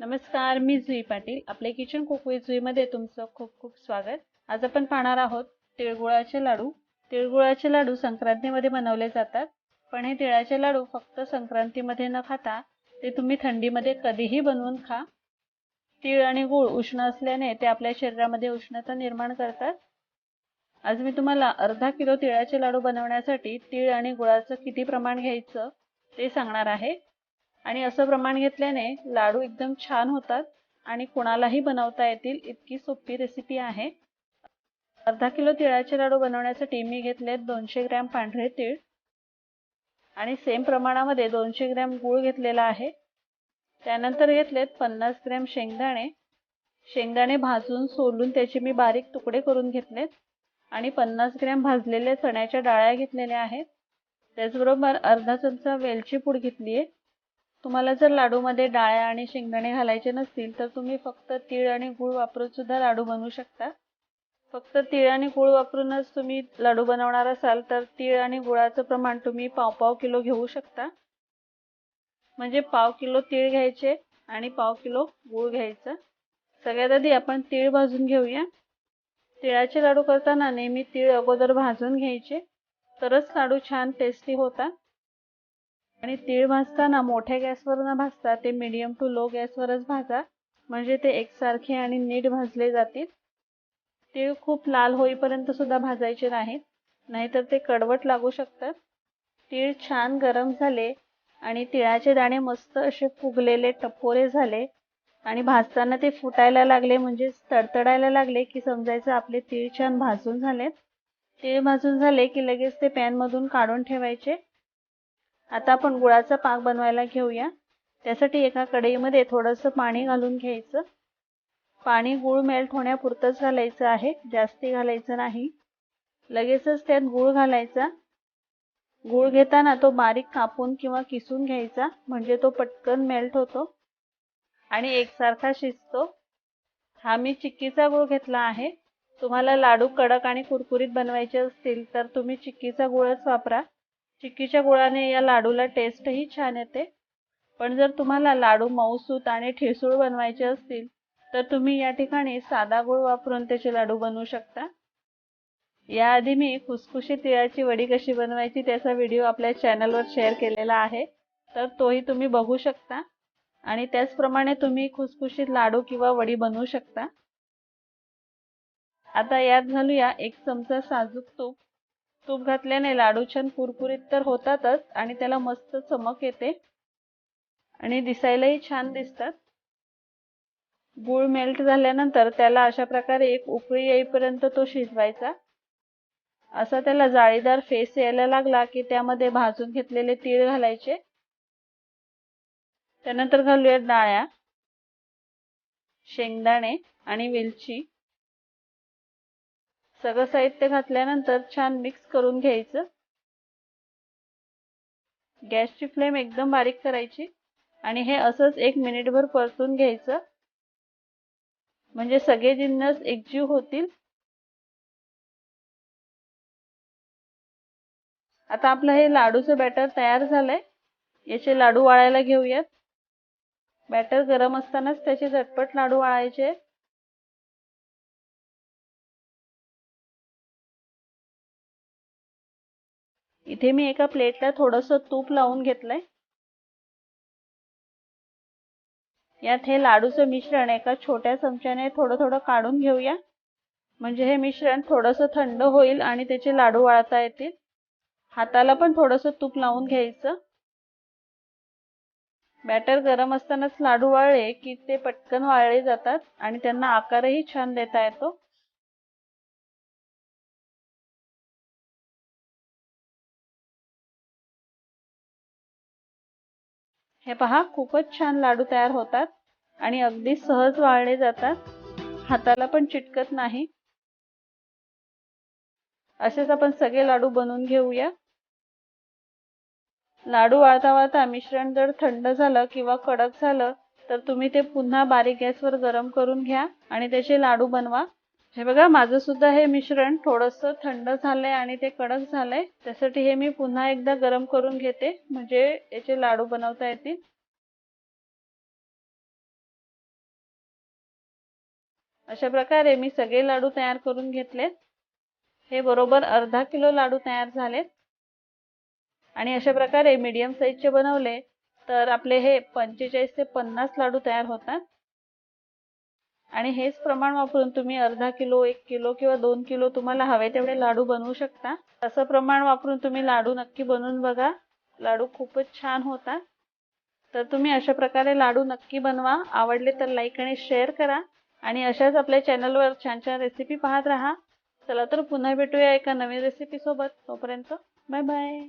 नमस्कार मी जुई पाटील. आपले kitchen cook जुईमध्ये तुमचं खूप खूप स्वागत. आज आपण पाहणार आहोत तिळगुळाचे लाडू. तिळगुळाचे लाडू संक्रांतीमध्ये बनवले जातात पण हे तिळाचे लाडू फक्त संक्रांतीमध्ये न खाता ते तुम्ही थंडीमध्ये कधीही बनवून खा. तीळ आणि गुळ उष्ण असल्याने ते आपल्या शरीरामध्ये उष्णता निर्माण करतात. आज मी तुम्हाला अर्धा किलो तिळाचे लाडू बनवण्यासाठी तीळ आणि गुळाचं किती प्रमाण घ्यायचं ते सांगणार आहे. आणि असं प्रमाण घेतल्याने लाडू एकदम छान होतात आणि कुणालाही बनवता येतील इतकी सोपी रेसिपी आहे. अर्धा किलो तिळाचे लाडू बनवण्यासाठी मी घेतले दोनशे ग्रॅम पांढरे तीळ आणि सेम प्रमाणामध्ये दोनशे ग्रॅम गूळ घेतलेला आहे. त्यानंतर घेतलेत पन्नास ग्रॅम शेंगदाणे. शेंगदाणे भाजून सोलून त्याचे मी बारीक तुकडे करून घेतलेत आणि पन्नास ग्रॅम भाजलेल्या चण्याच्या डाळ्या घेतलेल्या आहेत. त्याचबरोबर अर्धा चमचा वेलची पूड घेतली आहे तुम्हाला जर लाडूमध्ये डाळ्या आणि शेंगदाणे घालायचे नसतील तर तुम्ही फक्त तीळ आणि गूळ वापरून सुद्धा लाडू बनवू शकता. फक्त तीळ आणि गूळ वापरूनच तुम्ही लाडू बनवणार असाल तर तीळ आणि गुळाचं प्रमाण तुम्ही पाव पाव किलो घेऊ शकता. म्हणजे पाव किलो तीळ घ्यायचे आणि पाव किलो गूळ घ्यायचं. सगळ्यात आधी आपण तीळ भाजून घेऊया. तिळाचे लाडू करताना नेहमी तीळ अगोदर भाजून घ्यायचे. तरच लाडू छान टेस्टी होतात. आणि तीळ भाजताना मोठ्या गॅसवर न भाजता ते मीडियम टू लो गॅसवरच भाजा. म्हणजे ते एकसारखे आणि नीट भाजले जातील. तीळ खूप लाल होईपर्यंत सुद्धा भाजायचे नाहीत. नाहीतर ते कडवट लागू शकतात. तीळ छान गरम झाले आणि तिळाचे दाणे मस्त असे फुगलेले टपोरे झाले. आणि भाजताना ते फुटायला लागले म्हणजे तडतडायला लागले की समजायचं आपले तीळ छान भाजून झालेत. तीळ भाजून झाले की लगेच ते पॅनमधून काढून ठेवायचे. आता आपण गुळाचा पाक बनवायला घेऊया. त्यासाठी एका कढईमध्ये थोडंसं पाणी घालून घ्यायचं. पाणी गूळ मेल्ट होण्यापुरतंच घालायचं आहे. जास्ती घालायचं नाही. लगेचच त्यात गूळ घालायचा. गूळ घेताना तो बारीक कापून किंवा किसून घ्यायचा. म्हणजे तो पटकन मेल्ट होतो. आणि एकसारखा शिजतो. हा मी चिक्कीचा गूळ घेतला आहे. तुम्हाला लाडू कडक आणि कुरकुरीत बनवायचे असतील तर तुम्ही चिक्कीचा गुळच वापरा. चिक्कीच्या गुळाने या लाडूला टेस्टही छान येते. पण जर तुम्हाला लाडू मऊसूत आणि ठिसूळ बनवायचे असतील तर तुम्ही या ठिकाणी साधा गुळ वापरून त्याचे लाडू बनवू शकता. याआधी मी खुसखुशीत तिळाची वडी कशी बनवायची त्याचा व्हिडिओ आपल्या चॅनलवर शेअर केलेला आहे. तर तोही तुम्ही बघू शकता. आणि त्याचप्रमाणे तुम्ही खुसखुशीत लाडू किंवा वडी बनवू शकता. आता यात घालूया एक चमचा साजूक तूप. तूप घातल्याने लाडू छान कुरकुरीत तर होतातच आणि त्याला मस्त चमक येते. आणि दिसायलाही छान दिसतात. गूळ मेल्ट झाल्यानंतर त्याला अशा प्रकारे एक उकळी येईपर्यंत तो शिजवायचा. असा त्याला जाळीदार फेस यायला लागला की त्यामध्ये भाजून घेतलेले तीळ घालायचे. त्यानंतर घालूया डाळ्या शेंगदाणे आणि वेलची. सगळं साहित्य घातल्यानंतर छान मिक्स करून घ्यायचं. गॅसची फ्लेम एकदम बारीक करायची आणि हे असंच एक मिनिटभर परतून घ्यायचं. म्हणजे सगळे जिन्नस एकजीव होतील. आता आपलं हे लाडूचं बॅटर तयार झालंय. याचे लाडू वाळायला घेऊयात. बॅटर गरम असतानाच त्याचे झटपट लाडू वाळायचे. इथे मी एका प्लेटला थोडंसं तूप लावून घेतलंय. यात हे लाडूचं मिश्रण एका छोट्या चमच्याने थोडं थोडं काढून घेऊया. म्हणजे हे मिश्रण थोडंसं थंड होईल आणि त्याचे लाडू वाळता येतील. हाताला पण थोडंसं तूप लावून घ्यायचं. बॅटर गरम असतानाच लाडू वाळले की ते पटकन वाळले जातात आणि त्यांना आकारही छान देता येतो. हे पहा खूपच छान लाडू तयार होतात आणि अगदी सहज वाळले जातात. हाताला पण चिटकत नाही. असेच आपण सगळे लाडू बनवून घेऊया. लाडू वाळता वाळता मिश्रण जर थंड झालं किंवा कडक झालं तर तुम्ही ते पुन्हा बारीक गॅसवर गरम करून घ्या आणि त्याचे लाडू बनवा. हे बघा माझं सुद्धा हे मिश्रण थोडंसं थंड झालंय आणि ते कडक झालंय. त्यासाठी हे मी पुन्हा एकदा गरम करून घेते. म्हणजे याचे लाडू बनवता येतील. अशा प्रकारे मी सगळे लाडू तयार करून घेतलेत. हे बरोबर अर्धा किलो लाडू तयार झालेत. आणि अशा प्रकारे मीडियम साईजचे बनवले तर आपले हे पंचेचाळीस ते पन्नास लाडू तयार होतात. आणि हेच प्रमाण वापरून तुम्ही अर्धा किलो एक किलो किंवा दोन किलो तुम्हाला हवे तेवढे लाडू बनवू शकता. तसं प्रमाण वापरून तुम्ही लाडू नक्की बनवून बघा. लाडू खूपच छान होतात. तर तुम्ही अशा प्रकारे लाडू नक्की बनवा. आवडले तर लाईक आणि शेअर करा. आणि अशाच आपल्या चॅनलवर छान छान रेसिपी पाहत राहा. चला तर पुन्हा भेटूया एका नवीन रेसिपी सोबत. तोपर्यंत बाय बाय